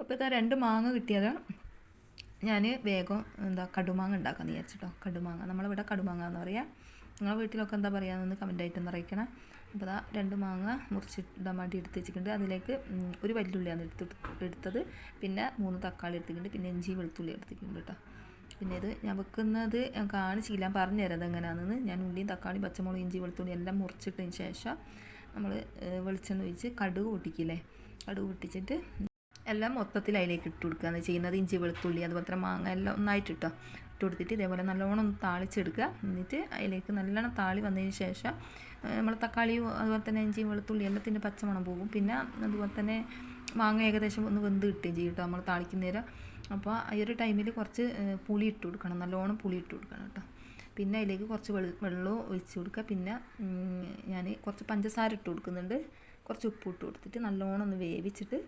അപ്പോൾ ഇതാ രണ്ട് മാങ്ങ കിട്ടിയത് ഞാൻ വേഗം എന്താ കടുമാങ്ങ ഉണ്ടാക്കാമെന്ന് വിചാരിച്ചിട്ടോ. കടുമാങ്ങ. നമ്മളിവിടെ കടുമാങ്ങ എന്ന് പറയാം. നിങ്ങളെ വീട്ടിലൊക്കെ എന്താ പറയുകയെന്ന് കമന്റ് ഒന്ന് അറിയിക്കണം. അപ്പോൾ അതാ രണ്ട് മാങ്ങ മുറിച്ചിടാൻ വേണ്ടി എടുത്ത് വെച്ചിട്ടുണ്ട്. അതിലേക്ക് ഒരു വല്ലുള്ളിയാണ് എടുത്ത് എടുത്തത്. പിന്നെ മൂന്ന് തക്കാളി എടുത്തിട്ടുണ്ട്. പിന്നെ ഇഞ്ചി വെളുത്തുള്ളി എടുത്തിട്ടുണ്ട് കേട്ടോ. പിന്നെ ഇത് ഞാൻ വെക്കുന്നത് ഞാൻ കാണിച്ചില്ല. പറഞ്ഞു തരാം എങ്ങനെയാണെന്ന് ഞാൻ ഉള്ളിയും തക്കാളി പച്ചമുളക് ഇഞ്ചി വെളുത്തുള്ളി എല്ലാം മുറിച്ചിട്ടതിന് ശേഷം നമ്മൾ വെളിച്ചെണ്ണ ഒഴിച്ച് കടുക് പൊട്ടിക്കില്ലേ? കടുക് പൊട്ടിച്ചിട്ട് എല്ലാം മൊത്തത്തിൽ അതിലേക്ക് ഇട്ട് കൊടുക്കുകയാണ് ചെയ്യുന്നത്? ഇഞ്ചി വെളുത്തുള്ളി അതുപോലെ മാങ്ങ എല്ലാം ഒന്നായിട്ട് ഇട്ടോ. ഇട്ട് കൊടുത്തിട്ട് ഇതേപോലെ നല്ലോണം ഒന്ന് താളിച്ചെടുക്കുക. എന്നിട്ട് അതിലേക്ക് നല്ലോണം താളി വന്നതിന് ശേഷം നമ്മൾ തക്കാളിയും അതുപോലെ തന്നെ ഇഞ്ചി വെളുത്തുള്ളി എല്ലാം എല്ലാത്തിന്റെ പച്ചമണം പോകും. പിന്നെ അതുപോലെ തന്നെ മാങ്ങ ഏകദേശം ഒന്ന് വെന്ത് കിട്ടുകയും ചെയ്യും കേട്ടോ നമ്മൾ താളിക്കുന്നേരം. അപ്പോൾ ഈ ഒരു ടൈമിൽ കുറച്ച് പുളി ഇട്ട് കൊടുക്കണം. നല്ലോണം പുളി ഇട്ട് കൊടുക്കണം കേട്ടോ. പിന്നെ അതിലേക്ക് കുറച്ച് വെള്ള വെള്ളവും ഒഴിച്ച് കൊടുക്കുക. പിന്നെ ഞാൻ കുറച്ച് പഞ്ചസാര ഇട്ട് കൊടുക്കുന്നുണ്ട്. കുറച്ച് ഉപ്പ് ഇട്ട് കൊടുത്തിട്ട് നല്ലോണം ഒന്ന് വേവിച്ചിട്ട്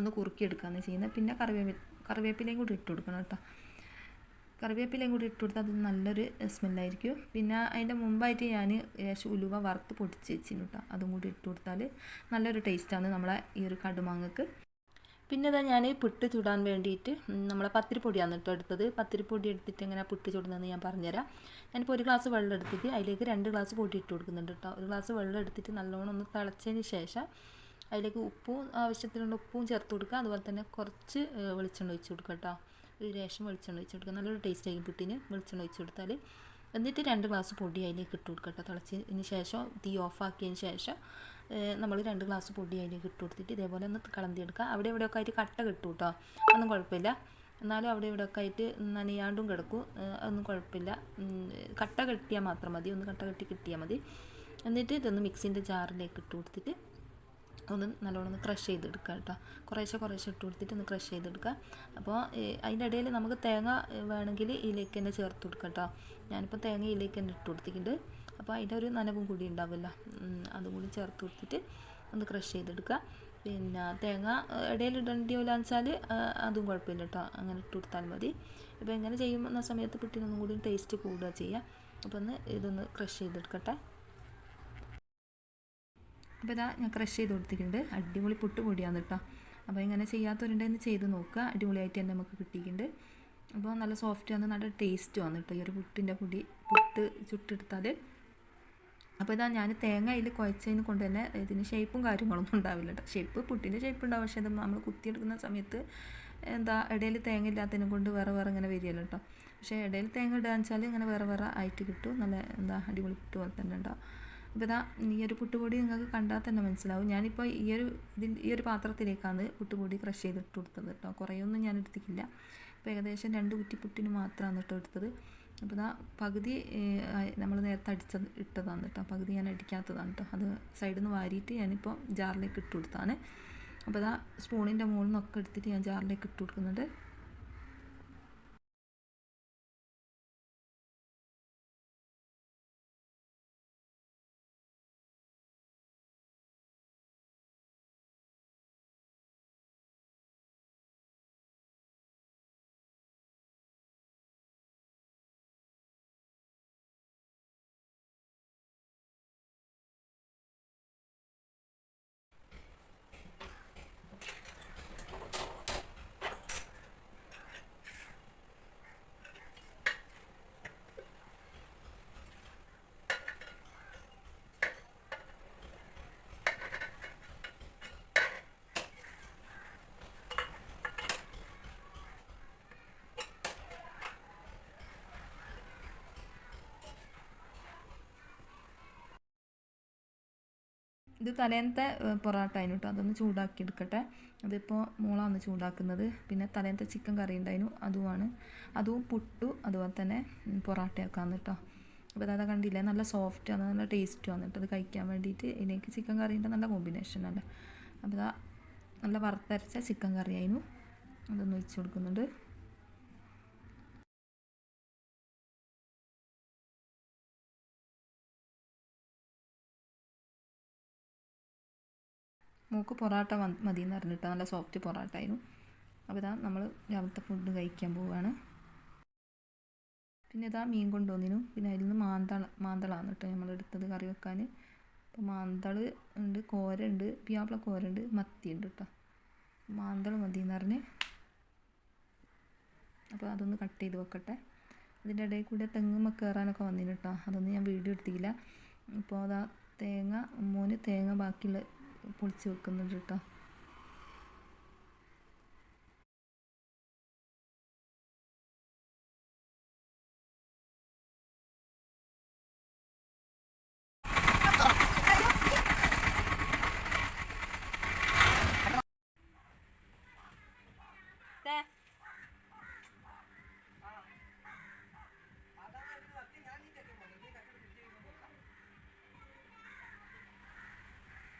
ഒന്ന് കുറുക്കിയെടുക്കുകയാണ് ചെയ്യുന്നത് പിന്നെ കറിവേപ്പി കറിവേപ്പിലയും കൂടി ഇട്ട് കൊടുക്കണം കേട്ടോ. കറിവേപ്പിലയും കൂടി ഇട്ട് കൊടുത്താൽ അത് നല്ലൊരു സ്മെല്ലായിരിക്കും. പിന്നെ അതിന്റെ മുമ്പായിട്ട് ഞാൻ ഏകദേശം ഉലുവ വറുത്ത് പൊടിച്ച് വെച്ചിരുന്നു കേട്ടോ. അതും കൂടി ഇട്ട് കൊടുത്താൽ നല്ലൊരു ടേസ്റ്റാണ് നമ്മളെ ഈ ഒരു കടുമാങ്ങക്ക്. പിന്നെ ഇതാ ഞാൻ പുട്ട് ചുടാൻ വേണ്ടിയിട്ട് നമ്മളെ പത്തിരിപ്പൊടിയാണ് കേട്ടോ എടുത്തത്. പത്തിരിപ്പൊടി എടുത്തിട്ട് എങ്ങനെ പുട്ട് ചുടുന്നതെന്ന് ഞാൻ പറഞ്ഞുതരാം. ഞാനിപ്പോൾ ഒരു ഗ്ലാസ് വെള്ളം എടുത്തിട്ട് അതിലേക്ക് രണ്ട് ഗ്ലാസ് പൊടി ഇട്ട് കൊടുക്കുന്നുണ്ട് കേട്ടോ. ഒരു ഗ്ലാസ് വെള്ളം എടുത്തിട്ട് നല്ലോണം ഒന്ന് തിളച്ചതിന് ശേഷം അതിലേക്ക് ഉപ്പും ആവശ്യത്തിനുള്ള ഉപ്പും ചേർത്ത് കൊടുക്കുക. അതുപോലെ തന്നെ കുറച്ച് വെളിച്ചെണ്ണ ഒഴിച്ച് കൊടുക്കുക കേട്ടോ. ഒരു രേഷം വെളിച്ചെണ്ണ ഒഴിച്ച് കൊടുക്കുക. നല്ലൊരു ടേസ്റ്റ് ആയിരിക്കും പുട്ടിന് വെളിച്ചെണ്ണ ഒഴിച്ച് കൊടുത്താൽ എന്നിട്ട് രണ്ട് ഗ്ലാസ് പൊടി അതിലേക്ക് ഇട്ട് കൊടുക്കുക കേട്ടോ. തിളച്ചതിന് ശേഷം തീ ഓഫാക്കിയതിന് ശേഷം നമ്മൾ രണ്ട് ഗ്ലാസ് പൊടി അതിലേക്ക് ഇട്ട് കൊടുത്തിട്ട് ഇതേപോലെ ഒന്ന് കളന്തിയെടുക്കുക. അവിടെ ഇവിടെയൊക്കെ ആയിട്ട് കട്ട കിട്ടും കേട്ടോ. ഒന്നും കുഴപ്പമില്ല. എന്നാലും അവിടെ ഇവിടെയൊക്കെ ആയിട്ട് നനയാണ്ടും കിടക്കും. ഒന്നും കുഴപ്പമില്ല. കട്ട കെട്ടിയാൽ മാത്രം മതി. ഒന്ന് കട്ട കെട്ടി കിട്ടിയാൽ മതി. എന്നിട്ട് ഇതൊന്ന് മിക്സിന്റെ ജാറിലേക്ക് ഇട്ട് കൊടുത്തിട്ട് ഒന്ന് നല്ലോണം ഒന്ന് ക്രഷ് ചെയ്തെടുക്കുക കേട്ടോ. കുറേശ്ശെ കുറേശ്ശെ ഇട്ട് കൊടുത്തിട്ട് ഒന്ന് ക്രഷ് ചെയ്തെടുക്കുക. അപ്പോൾ അതിന്റെ ഇടയിൽ നമുക്ക് തേങ്ങ വേണമെങ്കിൽ ഇതിലേക്ക് തന്നെ ചേർത്ത് കൊടുക്കുക കേട്ടോ. ഞാനിപ്പോൾ തേങ്ങ ഇതിലേക്ക് തന്നെ ഇട്ട് കൊടുത്തിട്ടുണ്ട്. അപ്പോൾ അതിന്റെ ഒരു നനവും കൂടി ഉണ്ടാവില്ല അതും കൂടി ചേർത്ത് കൊടുത്തിട്ട് ഒന്ന് ക്രഷ് ചെയ്തെടുക്കുക. പിന്നെ തേങ്ങ ഇടയിൽ ഇടേണ്ടിയില്ല വെച്ചാൽ അതും കുഴപ്പമില്ല കേട്ടോ. അങ്ങനെ ഇട്ട് കൊടുത്താൽ മതി. ഇപ്പോൾ ഇങ്ങനെ ചെയ്യുന്ന സമയത്ത് പിട്ടിനൊന്നും കൂടി ടേസ്റ്റ് കൂടുക ചെയ്യുക. അപ്പോൾ ഒന്ന് ഇതൊന്ന് ക്രഷ് ചെയ്തെടുക്കട്ടെ. അപ്പോൾ ഇതാ ഞാൻ ക്രഷ് ചെയ്ത് കൊടുത്തിട്ടുണ്ട്. അടിപൊളി പുട്ട് പൊടിയാണ് കേട്ടോ. അപ്പോൾ ഇങ്ങനെ ചെയ്യാത്തവരുണ്ടെന്ന് ചെയ്ത് നോക്കുക. അടിപൊളിയായിട്ട് തന്നെ നമുക്ക് കിട്ടിയിട്ടുണ്ട്. അപ്പോൾ നല്ല സോഫ്റ്റ് ആണ് നല്ല ടേസ്റ്റ് ആണ് കേട്ടോ ഈ ഒരു പുട്ടിന്റെ പൊടി. പുട്ട് ചുട്ടെടുത്താൽ അപ്പോൾ ഇതാ ഞാൻ തേങ്ങ അതിൽ കുഴച്ചതിന് കൊണ്ട് തന്നെ ഇതിന് ഷേപ്പും കാര്യങ്ങളൊന്നും ഉണ്ടാവില്ല കേട്ടോ. ഷേപ്പ് പുട്ടിന്റെ ഷേപ്പ് ഉണ്ടാവും. പക്ഷേ നമ്മൾ നമ്മൾ കുത്തിയെടുക്കുന്ന സമയത്ത് എന്താ ഇടയിൽ തേങ്ങ ഇല്ലാത്തതിനെ കൊണ്ട് വേറെ വേറെ ഇങ്ങനെ വരികയല്ലോ കേട്ടോ. പക്ഷേ ഇടയിൽ തേങ്ങ ഇടുക വെച്ചാൽ ഇങ്ങനെ വേറെ വേറെ ആയിട്ട് കിട്ടും. നല്ല എന്താ അടിപൊളി പുട്ട് പോലെ തന്നെ ഉണ്ടാവും. അപ്പോൾ ഇതാ ഈ ഒരു പുട്ടുപൊടി നിങ്ങൾക്ക് കണ്ടാൽ തന്നെ മനസ്സിലാവും. ഞാനിപ്പോൾ ഈ ഒരു ഇതിന്റെ ഈ ഒരു പാത്രത്തിലേക്കാണ് പുട്ടുപൊടി ക്രഷ് ചെയ്തിട്ട് കൊടുത്തത് കേട്ടോ. കുറേയൊന്നും ഞാൻ എടുത്തിട്ടില്ല. ഇപ്പോൾ ഏകദേശം രണ്ട് കുറ്റി പുട്ടിന് മാത്രമാണ് കേട്ടോ എടുത്തത്. അപ്പോൾ ഇതാ പകുതി നമ്മൾ നേരത്തെ അടിച്ചത് ഇട്ടതാണ് കേട്ടോ. പകുതി ഞാൻ അടിക്കാത്തതാണ് കേട്ടോ. അത് സൈഡിൽ നിന്ന് വാരിയിട്ട് ഞാനിപ്പോൾ ജാറിലേക്ക് ഇട്ട് കൊടുത്താണ് അപ്പോൾ ഇതാ സ്പൂണിന്റെ മുകളിൽ നിന്നൊക്കെ എടുത്തിട്ട് ഞാൻ ജാറിലേക്ക് ഇട്ട് കൊടുക്കുന്നുണ്ട്. ഇത് തലേന്നത്തെ ഏഹ്, പൊറോട്ട അതിന് കേട്ടോ അതൊന്ന് ചൂടാക്കി എടുക്കട്ടെ അതിപ്പോൾ മോളാണ് ചൂടാക്കുന്നത്. പിന്നെ തലേന്നത്തെ ചിക്കൻ കറി ഉണ്ടായിരുന്നു അതുമാണ് അതും പുട്ടു അതുപോലെ തന്നെ പൊറോട്ടയാക്കാന്ന് കേട്ടോ അപ്പോൾ അതാ കണ്ടില്ലേ? നല്ല സോഫ്റ്റ് ആണ്. നല്ല ടേസ്റ്റും ആണ് കേട്ടോ അത് കഴിക്കാൻ വേണ്ടിയിട്ട് ഇതിലേക്ക് ചിക്കൻ കറീന്റെ നല്ല കോമ്പിനേഷൻ അല്ലേ? അപ്പോൾ അതാ നല്ല വറുത്തരച്ച ചിക്കൻ കറി ആയിരുന്നു അതൊന്ന് വെച്ച് കൊടുക്കുന്നുണ്ട്. മൂക്ക് പൊറോട്ട മതി എന്ന് പറഞ്ഞിട്ട് നല്ല സോഫ്റ്റ് പൊറോട്ട ആയിരുന്നു അപ്പോൾ ഇതാ നമ്മൾ രാവിലത്തെ ഫുഡ് കഴിക്കാൻ പോവുകയാണ് പിന്നെ ഇതാ മീൻ കൊണ്ടുവന്നിനു പിന്നെ അതിൽ നിന്ന് മാന്തള മാന്തളാണ് കേട്ടോ നമ്മൾ എടുത്തത് കറി വെക്കാൻ. അപ്പോൾ മാന്തൾ ഉണ്ട് കോര ഉണ്ട് പിയാപ്പിള കോര ഉണ്ട് മത്തി ഉണ്ട് കേട്ടോ. മാന്തൾ മതി എന്ന് പറഞ്ഞ്. അപ്പോൾ അതൊന്ന് കട്ട് ചെയ്ത് വെക്കട്ടെ. അതിന്റെ ഇടയിൽ കൂടെ തെങ്ങുമ്മ കയറാനൊക്കെ വന്നിന് കേട്ടോ. അതൊന്നും ഞാൻ വീഡിയോ എടുത്തില്ല ഇപ്പോൾ അതാ തേങ്ങ മോന് തേങ്ങ ബാക്കിയുള്ള പൊളിച്ച് വെക്കുന്നുണ്ട് കേട്ടോ.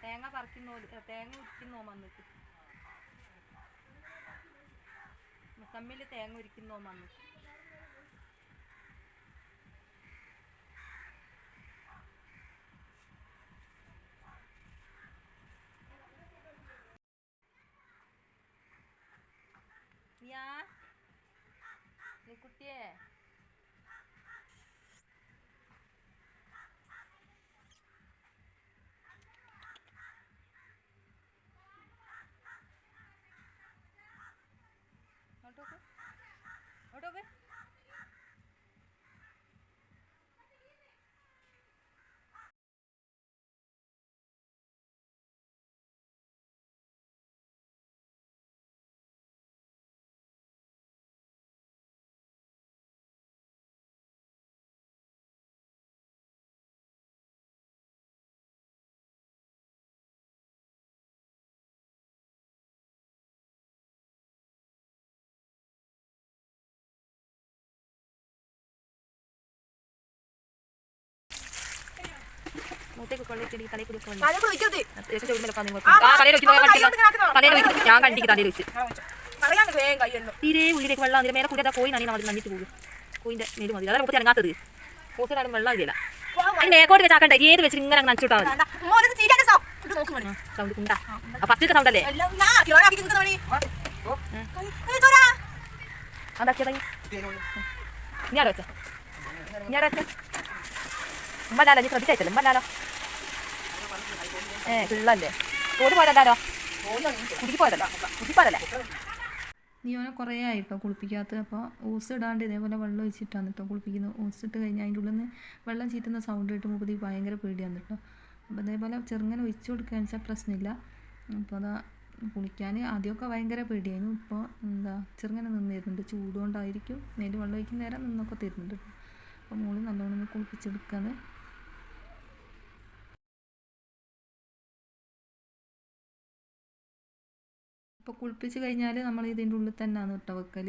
തേങ്ങ പറിക്കുന്നോ തേങ്ങ ഉരിക്കുന്നോ വന്നിട്ട്? മുസമ്മിൽ തേങ്ങ ഉരിക്കുന്നോ വന്നു ഞാൻ കണ്ടിക്ക് തലയിൽ വെച്ച്. തീരെ ഉള്ളിലേക്ക് വെള്ളം അതിന്റെ മേലെ കൂടി കോയി നനി നമ്മൾ നന്നിട്ട് പോകും. കോയിന്റെ മേലും മതി. അതാണ് മുപ്പത്തി ഇറങ്ങാത്തത് കോസിനാലും വെള്ളം ഇല്ല. അതിന് മേക്കോട്ട് ഏത് വെച്ച് ഇങ്ങനെ നനച്ചിട്ടാ സൗണ്ട് കുണ്ടാ. ഫസ്റ്റത്തെ സൗണ്ട് അല്ലേ? അതാക്കിയതാ ഞാൻ വെച്ച. ഞാൻ വെച്ച. ഉമ്മലാലോ നീ ശ്രദ്ധിച്ചല്ലോ ഉമ്മലാലോ ഏ ആയി പോയതല്ലോ നീ ഓനെ കുറേ ആയിട്ടോ കുളിപ്പിക്കാത്ത അപ്പോൾ ഓസ് ഇടാണ്ട് ഇതേപോലെ വെള്ളം ഒഴിച്ചിട്ടാണ് കേട്ടോ കുളിപ്പിക്കുന്നത്. ഓസ് ഇട്ട് കഴിഞ്ഞാൽ അതിന്റെ ഉള്ളിൽ നിന്ന് വെള്ളം ചീറ്റുന്ന സൗണ്ട് കേട്ട് മുപ്പതി ഭയങ്കര പേടിയാണ് കേട്ടോ അപ്പോൾ അതേപോലെ ചെറുങ്ങനെ ഒഴിച്ചു കൊടുക്കുക വെച്ചാൽ പ്രശ്നമില്ല. അപ്പോൾ അതാ കുളിക്കാൻ ആദ്യമൊക്കെ ഭയങ്കര പേടിയായിരുന്നു. ഇപ്പോൾ എന്താ ചെറുങ്ങനെ നിന്ന് തരുന്നുണ്ട് ചൂടുകൊണ്ടായിരിക്കും നേരിട്ട് വെള്ളം ഒഴിക്കുന്ന നേരം നിന്നൊക്കെ തരുന്നുണ്ട് അപ്പോൾ മോൾ നല്ലോണം ഒന്ന് ഇപ്പോൾ കുളിപ്പിച്ച് കഴിഞ്ഞാൽ നമ്മൾ ഇതിന്റെ ഉള്ളിൽ തന്നെയാണ് കേട്ടോ വെക്കൽ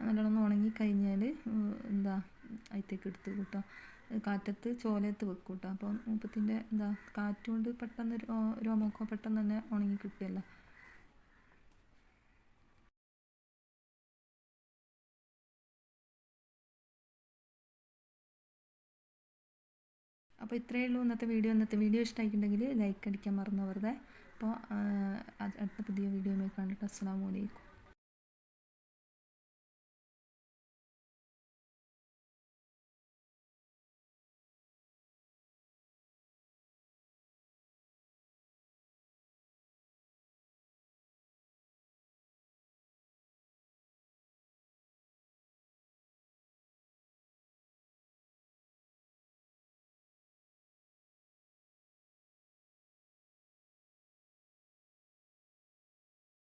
നല്ലോണം ഉണങ്ങി കഴിഞ്ഞാൽ എന്താ അതിലേക്ക് എടുത്ത് കൂട്ടോ. കാറ്റത്ത് ചോലത്ത് വെക്കും കേട്ടോ. അപ്പോൾ മുപ്പത്തിന്റെ എന്താ കാറ്റുകൊണ്ട് പെട്ടെന്ന് രോ- രോമമൊക്കെ പെട്ടെന്ന് തന്നെ ഉണങ്ങി കിട്ടുമല്ലോ അപ്പോൾ ഇത്രയേ ഉള്ളൂ ഇന്നത്തെ വീഡിയോ. ഇന്നത്തെ വീഡിയോ ഇഷ്ടമായിട്ടുണ്ടെങ്കിൽ ലൈക്ക് അടിക്കാൻ മറന്നു വെറുതെ അപ്പോൾ അടുത്ത പുതിയ വീഡിയോ കണ്ടിട്ട് അസ്സാം വലൈക്കും